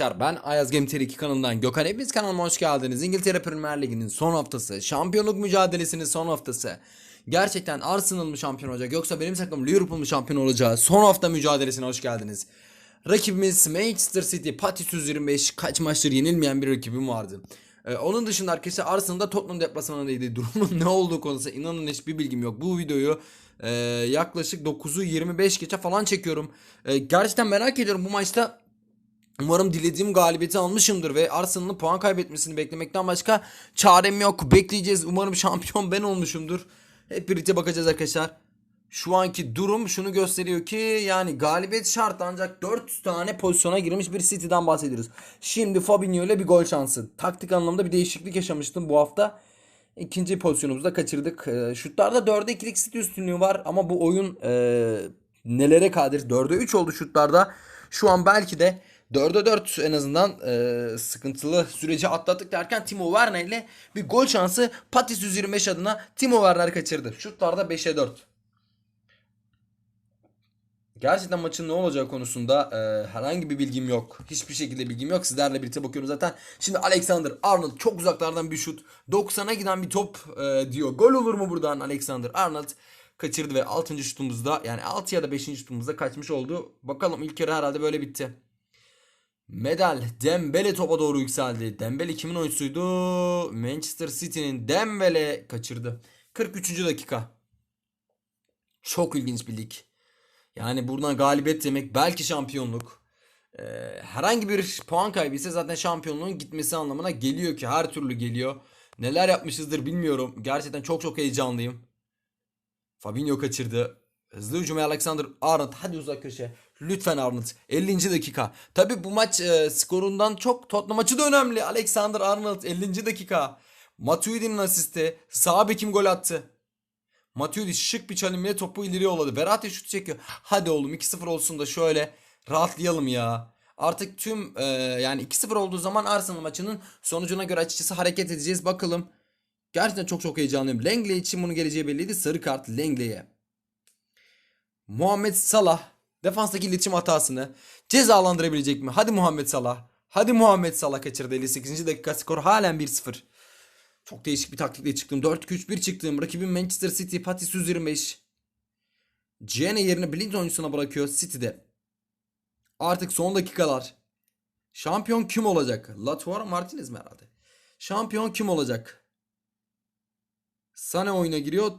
arkadaşlar ben Ayaz Game TR2 kanalından Gökhan hepiniz kanalıma hoş geldiniz. İngiltere Premier Ligi'nin son haftası, şampiyonluk mücadelesinin son haftası. Gerçekten Arsenal mı şampiyon olacak yoksa benim takım Liverpool mu şampiyon olacağı son hafta mücadelesine hoş geldiniz. Rakibimiz Manchester City, Patis 125 kaç maçtır yenilmeyen bir rakibim vardı. Ee, onun dışında arkadaşlar Arsenal'da Tottenham deplasmanındaydı. Durumun ne olduğu konusunda inanın hiçbir bilgim yok. Bu videoyu e, yaklaşık 9'u 25 geçe falan çekiyorum. E, gerçekten merak ediyorum bu maçta Umarım dilediğim galibiyeti almışımdır ve Arsenal'ın puan kaybetmesini beklemekten başka çarem yok. Bekleyeceğiz. Umarım şampiyon ben olmuşumdur. Hep birlikte bakacağız arkadaşlar. Şu anki durum şunu gösteriyor ki yani galibiyet şart ancak 4 tane pozisyona girmiş bir City'den bahsediyoruz. Şimdi Fabinho ile bir gol şansı. Taktik anlamda bir değişiklik yaşamıştım bu hafta. İkinci pozisyonumuzu da kaçırdık. E, şutlarda 4'e 2'lik City üstünlüğü var ama bu oyun e, nelere kadir? 4'e 3 oldu şutlarda. Şu an belki de 4'e 4 en azından e, sıkıntılı süreci atlattık derken Timo Werner ile bir gol şansı Patis 125 adına Timo Werner kaçırdı. Şutlarda 5'e 4. Gerçekten maçın ne olacağı konusunda e, herhangi bir bilgim yok. Hiçbir şekilde bilgim yok. Sizlerle birlikte bakıyorum zaten. Şimdi Alexander Arnold çok uzaklardan bir şut. 90'a giden bir top e, diyor. Gol olur mu buradan Alexander Arnold? Kaçırdı ve 6. şutumuzda yani 6 ya da 5. şutumuzda kaçmış oldu. Bakalım ilk yarı herhalde böyle bitti. Medal Dembele topa doğru yükseldi. Dembele kimin oyuncusuydu? Manchester City'nin Dembele kaçırdı. 43. dakika. Çok ilginç bir lig. Yani buradan galibiyet demek belki şampiyonluk. Ee, herhangi bir puan kaybı ise zaten şampiyonluğun gitmesi anlamına geliyor ki her türlü geliyor. Neler yapmışızdır bilmiyorum. Gerçekten çok çok heyecanlıyım. Fabinho kaçırdı. Hızlı hücum Alexander Arnold hadi uzak köşe. Lütfen Arnold. 50. dakika. Tabi bu maç e, skorundan çok Tottenham maçı da önemli. Alexander Arnold 50. dakika. Matuidi'nin asisti. Sağ bekim gol attı. Matuidi şık bir çalımla topu ileri yolladı. Verratti şut çekiyor. Hadi oğlum 2-0 olsun da şöyle rahatlayalım ya. Artık tüm e, yani 2-0 olduğu zaman Arsenal maçının sonucuna göre açıkçası hareket edeceğiz. Bakalım. Gerçekten çok çok heyecanlıyım. Langley için bunun geleceği belliydi. Sarı kart Langley'e. Muhammed Salah defanstaki iletişim hatasını cezalandırabilecek mi? Hadi Muhammed Salah. Hadi Muhammed Salah kaçırdı 58. dakika skor halen 1-0. Çok değişik bir taktikle çıktım. 4-2-3-1 çıktım. Rakibim Manchester City Patis 125. Gene yerine Blind oyuncusuna bırakıyor City'de. Artık son dakikalar. Şampiyon kim olacak? Latuaro Martinez mi herhalde? Şampiyon kim olacak? Sane oyuna giriyor.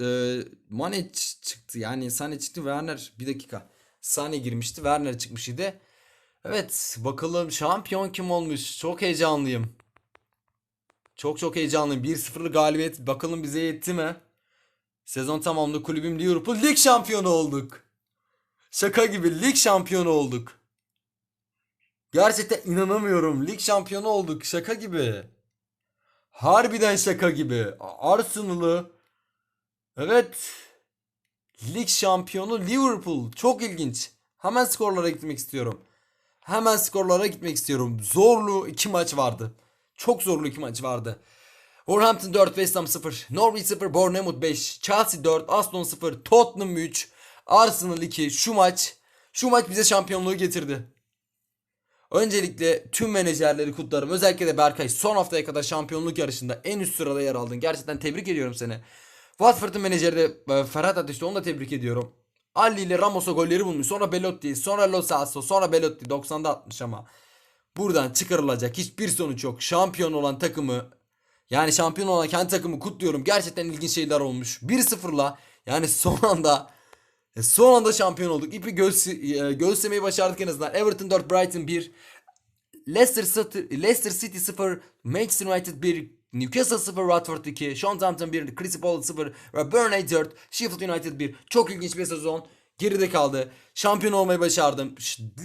Ee, Mane çıktı. Yani Sane çıktı. Werner bir dakika. Sane girmişti. Werner çıkmış idi. Evet bakalım şampiyon kim olmuş? Çok heyecanlıyım. Çok çok heyecanlıyım. 1-0'lık galibiyet bakalım bize yetti mi? Sezon tamamında kulübüm Liverpool lig şampiyonu olduk. Şaka gibi lig şampiyonu olduk. Gerçekten inanamıyorum. Lig şampiyonu olduk. Şaka gibi. Harbiden şaka gibi. Arsenal'ı Evet. Lig şampiyonu Liverpool. Çok ilginç. Hemen skorlara gitmek istiyorum. Hemen skorlara gitmek istiyorum. Zorlu iki maç vardı. Çok zorlu iki maç vardı. Wolverhampton 4, West Ham 0, Norwich 0, Bournemouth 5, Chelsea 4, Aston 0, Tottenham 3, Arsenal 2. Şu maç, şu maç bize şampiyonluğu getirdi. Öncelikle tüm menajerleri kutlarım. Özellikle de Berkay son haftaya kadar şampiyonluk yarışında en üst sırada yer aldın. Gerçekten tebrik ediyorum seni. Watford'un menajeri de e, Ferhat Ateş'te onu da tebrik ediyorum. Ali ile Ramos'a golleri bulmuş. Sonra Belotti, sonra Lo Celso, sonra Belotti 90'da atmış ama. Buradan çıkarılacak hiçbir sonuç yok. Şampiyon olan takımı yani şampiyon olan kendi takımı kutluyorum. Gerçekten ilginç şeyler olmuş. 1-0'la yani son anda e, son anda şampiyon olduk. İpi göğüs, e, göğüslemeyi başardık en azından. Everton 4, Brighton 1. Leicester City, Leicester City 0, Manchester United 1, Newcastle 0, Watford 2, Southampton 1, Crystal Palace 0 ve Burnley 4, Sheffield United 1. Çok ilginç bir sezon. Geride kaldı. Şampiyon olmayı başardım.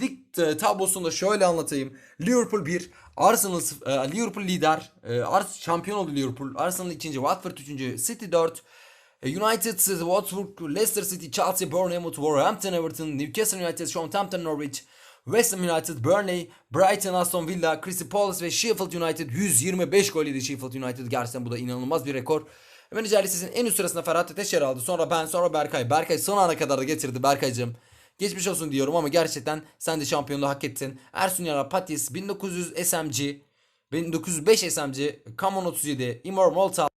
Lig e, tablosunu da şöyle anlatayım. Liverpool 1, Arsenal e, Liverpool lider. E, şampiyon oldu Liverpool. Arsenal ikinci, Watford üçüncü, City 4. e, United, Watford, Leicester City, Chelsea, Bournemouth, Wolverhampton, Everton, Newcastle United, Southampton, Norwich, West Ham United, Burnley, Brighton, Aston Villa, Crystal Palace ve Sheffield United 125 gol yedi Sheffield United. Gerçekten bu da inanılmaz bir rekor. Menajer listesinin en üst sırasında Ferhat Ateş yer aldı. Sonra ben, sonra Berkay. Berkay son ana kadar da getirdi Berkay'cım. Geçmiş olsun diyorum ama gerçekten sen de şampiyonluğu hak ettin. Ersun Yarar Patis 1900 SMG 1905 SMG Common 37 Imor Malta